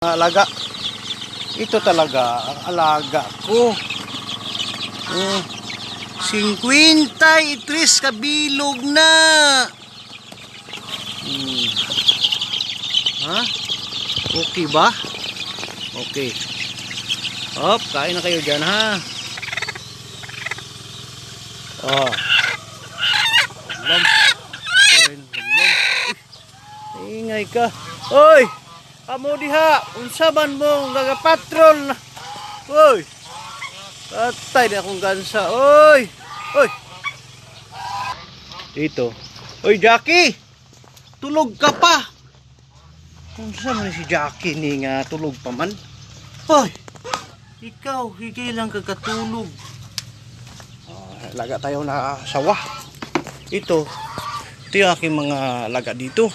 alaga. Ito talaga ang alaga ko. Oh, 53 kabilog na. Hmm. Ha? Okay ba? Okay. Hop, kain na kayo dyan ha. Oh. Lam. Lam. Ingay ka. Oy! Amo diha, unsa man mo gagapatrol na. Oy. Patay na akong gansa. Oy. Oy. Dito. Oy, Jackie. Tulog ka pa. Unsa man si Jackie ni nga tulog pa man? Oy. Ikaw, higay lang kagkatulog. Ah, laga tayo na sawa. Ito. Ito yung aking mga laga dito.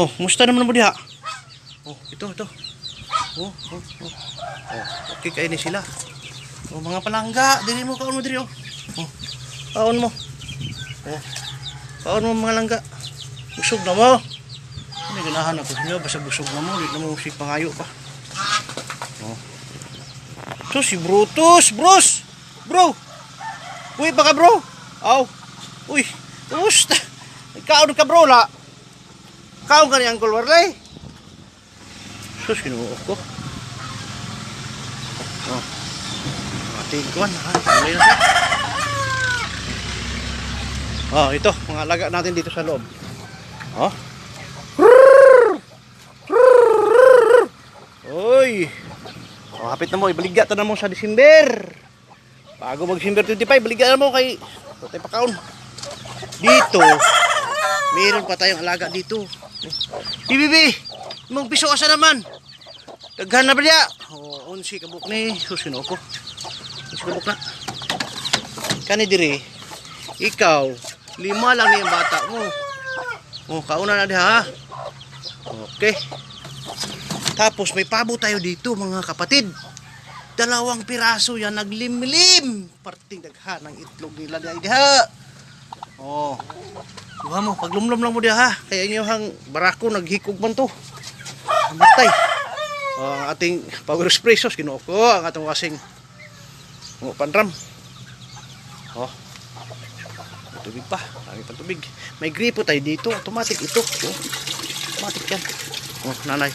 Oh, musta naman mo diha? Oh, ito, ito. Oh, oh, oh. Oh, okay kayo ni sila. Oh, mga palangga, dili mo kaon mo diri oh. Oh. Kaon mo. Oh. Kaon mo mga langga. Busog na mo. Ano ganahan ako niyo basta busog na mo, di na mo si pangayo pa. Oh. So si Brutus, Bruce. Bro. Uy, baka bro. Aw. Uy, kumusta? Kaon ka bro la. Kaon ka ni Uncle Warley. Sus, kinuha ko. Oh. Ating kuwan. Ha? Tuloy na siya. Oh, ito. Mga alaga natin dito sa loob. Oh. Oy. Oh, hapit na mo. Ibaligya ta na mo sa December. Bago mag December 25, baligya na mo kay Tote Pakaon. Dito, meron pa tayong alaga dito. Bibibi, mong piso asa naman. Daghan na ba niya? O, unsi kabuk ni susino ko. Unsi kabuk na. Kani diri, ikaw, lima lang ni ang bata mo. O, kauna na diha ha. Okay. Tapos may pabo tayo dito mga kapatid. Dalawang piraso yan naglimlim. Parting daghan ng itlog nila diha. Oh. Duha mo, paglumlum lang mo diha ha. Kaya inyo hang barako naghikog man to. Namatay. Ang ating power espressos kinuha ko ang atong wasing mo panram. Oh. Tubig pa. Dami pa tubig. May gripo tayo dito. Automatic ito. Oh. Automatic yan. Oh, nanay.